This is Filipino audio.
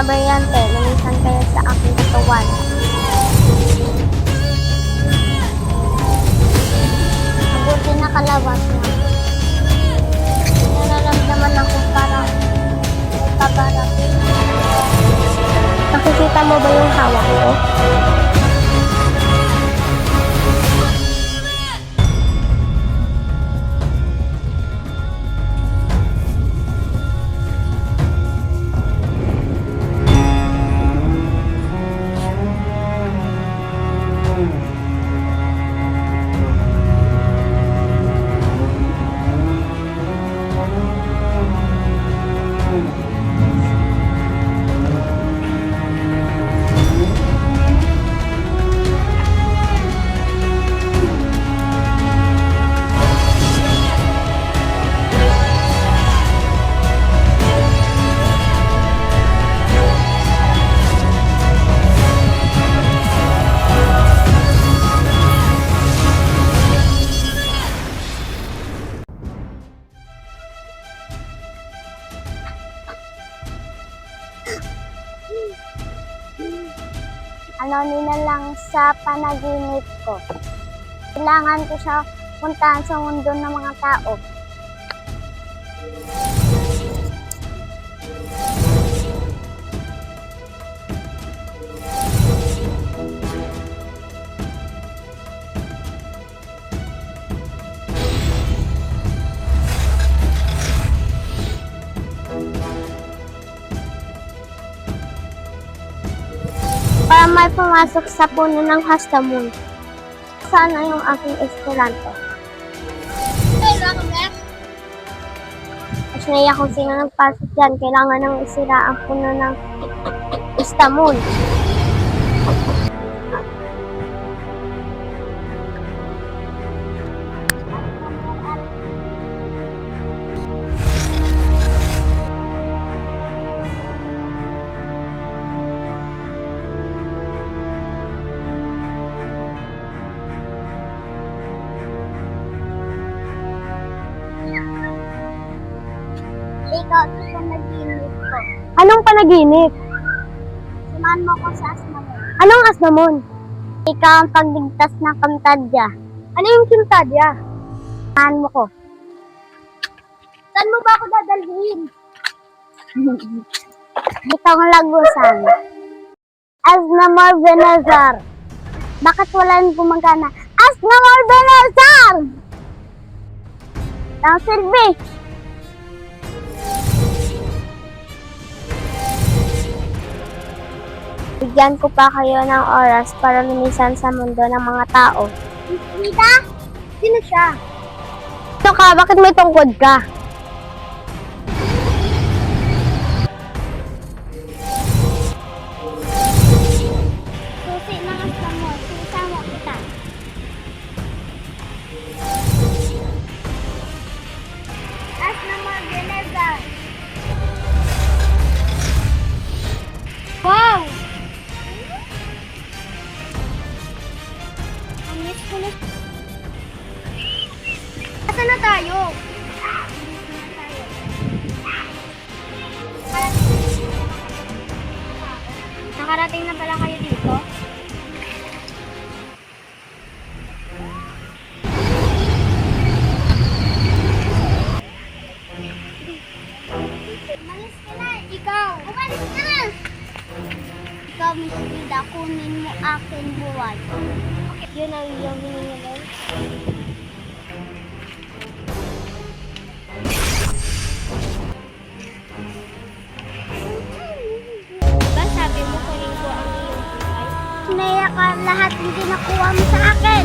mga baryante, lumisan kayo sa aking katawan. Mabuti na kalabas na. Nararamdaman ako parang pabarating. Nakikita mo ba yung hawak ko? Ano lang sa panaginip ko. Kailangan ko siya puntahan sa mundo ng mga tao. May pumasok sa puno ng hastamon. Sana yung aking esperanto. Mas naiyak kung sino nagpasok dyan. Kailangan nang isira ang puno ng istamon. Ikaw, ito panaginip ko. Anong panaginip? Samahan mo ko sa asmamon. Anong asmamon? Ikaw ang pagligtas ng kamtadya. Ano yung kintadya? Samahan mo ko. Saan mo ba ako dadalhin? Itong lagusan. Asnamor Benazar. Bakit wala nang gumagana? Asnamor Benazar! Ang silbi. Bigyan ko pa kayo ng oras para lumisan sa mundo ng mga tao. Rita? Sino siya? Ito ka, bakit may tungkod ka? Na. Asa na tayo? Nakarating na pala kayo dito? Umalis ka ikaw. Umalis ka na. Ikaw, Miss Frida, kunin mo akin buwan. Yun ang iyong hiningalay. Diba sabi mo kunin ko ang iyong buhay? Naya ka lahat hindi nakuha mo sa akin.